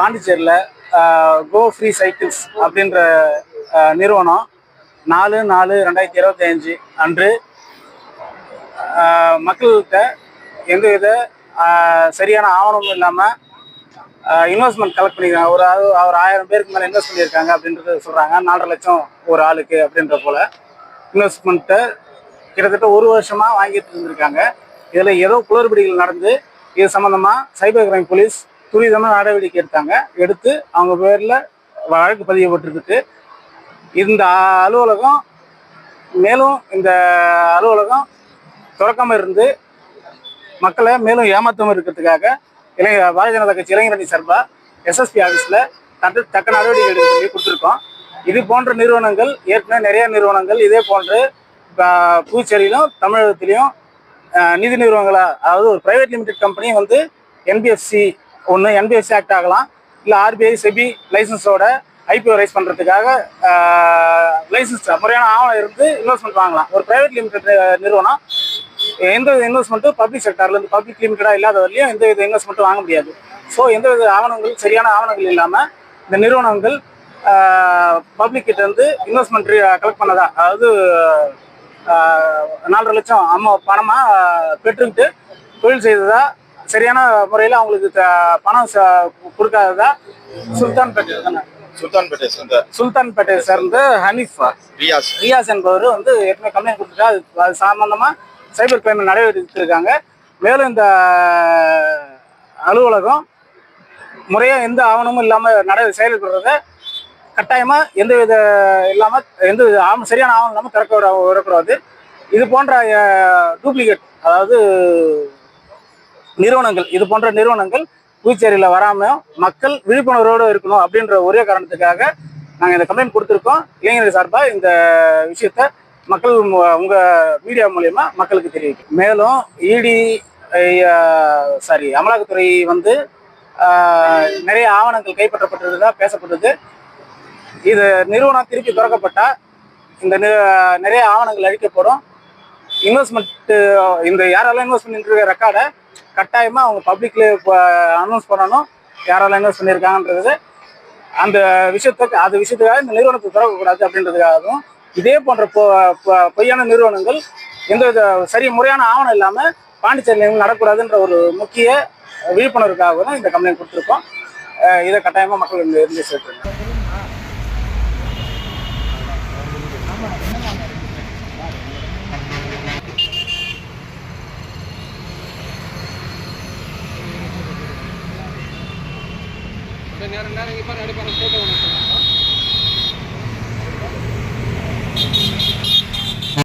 பாண்டிச்சேரியில் கோ free cycles அப்படின்ற நிறுவனம் நாலு நாலு ரெண்டாயிரத்தி இருபத்தி அஞ்சு அன்று மக்கள்கிட்ட எந்தவித சரியான ஆவணமும் இல்லாமல் இன்வெஸ்ட்மெண்ட் கலெக்ட் பண்ணியிருக்காங்க ஒரு ஆள் ஒரு ஆயிரம் பேருக்கு மேலே இன்வெஸ்ட் பண்ணியிருக்காங்க அப்படின்றது சொல்கிறாங்க நாலரை லட்சம் ஒரு ஆளுக்கு அப்படின்ற போல் இன்வெஸ்ட்மெண்ட்டை கிட்டத்தட்ட ஒரு வருஷமாக வாங்கிட்டு இருந்திருக்காங்க. இதில் ஏதோ குளறுபடிகள் நடந்து இது சம்மந்தமாக சைபர் கிரைம் போலீஸ் துரிதமாக நடவடிக்கை எடுத்தாங்க. எடுத்து அவங்க பேரில் வழக்கு பதியப்பட்டிருக்கு இந்த அலுவலகம் மேலும் இந்த அலுவலகம் தொடக்கமாக இருந்து மக்களை மேலும் ஏமாத்தாம இருக்கிறதுக்காக இளைஞர் பாரதிய ஜனதா கட்சி இளைஞரணி சார்பாக எஸ்எஸ்பி ஆஃபீஸில் தட்டு தக்க நடவடிக்கை எடுக்க சொல்லி கொடுத்துருக்கோம். இது போன்ற நிறுவனங்கள் ஏற்கனவே நிறைய நிறுவனங்கள் இதே போன்று ஆஹ், புதுச்சேரியிலும் தமிழகத்திலையும் நிதி நிறுவனங்களாக அதாவது ஒரு பிரைவேட் லிமிடெட் கம்பெனி வந்து என்பிஎஃப்சி ஒன்று என்பிஎஃப்சி ஆக்ட் ஆகலாம். இல்லை ஆர்பிஐ செபி லைசன்ஸோட ஐபிஓ ரைஸ் பண்ணுறதுக்காக லைசன்ஸ் முறையான ஆவணம் இருந்து இன்வெஸ்ட்மெண்ட் வாங்கலாம். ஒரு ப்ரைவேட் லிமிடெட் நிறுவனம் எந்த வித இன்வெஸ்ட்மெண்ட்டும் பப்ளிக் செக்டர்லேருந்து பப்ளிக் லிமிட்டடாக இல்லாத வரையும் எந்த வித இன்வெஸ்ட்மெண்ட்டும் வாங்க முடியாது. ஸோ எந்த வித ஆவணங்கள் சரியான ஆவணங்கள் இல்லாமல் இந்த நிறுவனங்கள் பப்ளிக் கிட்ட இருந்து இன்வெஸ்ட்மெண்ட் கலெக்ட் பண்ணதா அதாவது நாலரை லட்சம் அம்மா பணமாக பெற்றுக்கிட்டு தொழில் செய்ததா சரியான முறையில் அவங்களுக்கு பணம் கொடுக்காததா சுல்தான் பேட்டை தானே? சுல்தான்பேட்டை சேர்ந்த சுல்தான் சேர்ந்த ஹனீஃபா. ரியாஸ். ரியாஸ் என்பவர் வந்து ஏற்கனவே கம்ப்ளைண்ட் கொடுத்துட்டா அது அது சம்பந்தமாக சைபர் கிரைம் நடவடிக்கை மேலும் இந்த அலுவலகம் முறையாக எந்த ஆவணமும் இல்லாமல் நட செயல்படுறத கட்டாயமாக எந்த வித இல்லாமல் எந்த வித ஆவணம் சரியான ஆவணம் இல்லாமல் திறக்க விட விடக்கூடாது இது போன்ற டூப்ளிகேட் அதாவது நிறுவனங்கள் இது போன்ற நிறுவனங்கள் புதுச்சேரியில் வராமல் மக்கள் விழிப்புணர்வோடு இருக்கணும் அப்படின்ற ஒரே காரணத்துக்காக நாங்கள் இந்த கம்ப்ளைண்ட் கொடுத்துருக்கோம். இளைஞர்கள் சார்பாக இந்த விஷயத்த மக்கள் உங்கள் மீடியா மூலயமா மக்களுக்கு தெரிவிக்கும் மேலும் இடி சாரி அமலாக்கத்துறை வந்து நிறைய ஆவணங்கள் கைப்பற்றப்பட்டிருந்ததாக பேசப்பட்டது. இது நிறுவனம் திருப்பி திறக்கப்பட்டால் இந்த நிறைய ஆவணங்கள் அழிக்கப்படும். இன்வெஸ்ட்மெண்ட்டு இந்த யாரெல்லாம் இன்வெஸ்ட்மெண்ட் ரெக்கார்டை கட்டாயமாக அவங்க பப்ளிக்ல அனௌன்ஸ் பண்ணணும். யாரெல்லாம் இன்வெஸ்ட் பண்ணியிருக்காங்கன்றது அந்த விஷயத்துக்கு அது விஷயத்துக்காக இந்த நிறுவனத்தை திறக்கக்கூடாது அப்படின்றதுக்காகவும் இதே போன்ற பொ பொய்யான நிறுவனங்கள் எந்த வித சரி முறையான ஆவணம் இல்லாமல் பாண்டிச்சேரியில் நடக்கூடாதுன்ற ஒரு முக்கிய விழிப்புணர்வுக்காக தான் இந்த கம்ப்ளைண்ட் கொடுத்துருக்கோம். இதை கட்டாயமாக மக்கள் இருந்து சேர்த்துருங்க നേരം നേരം ഇപ്പം അടുപ്പം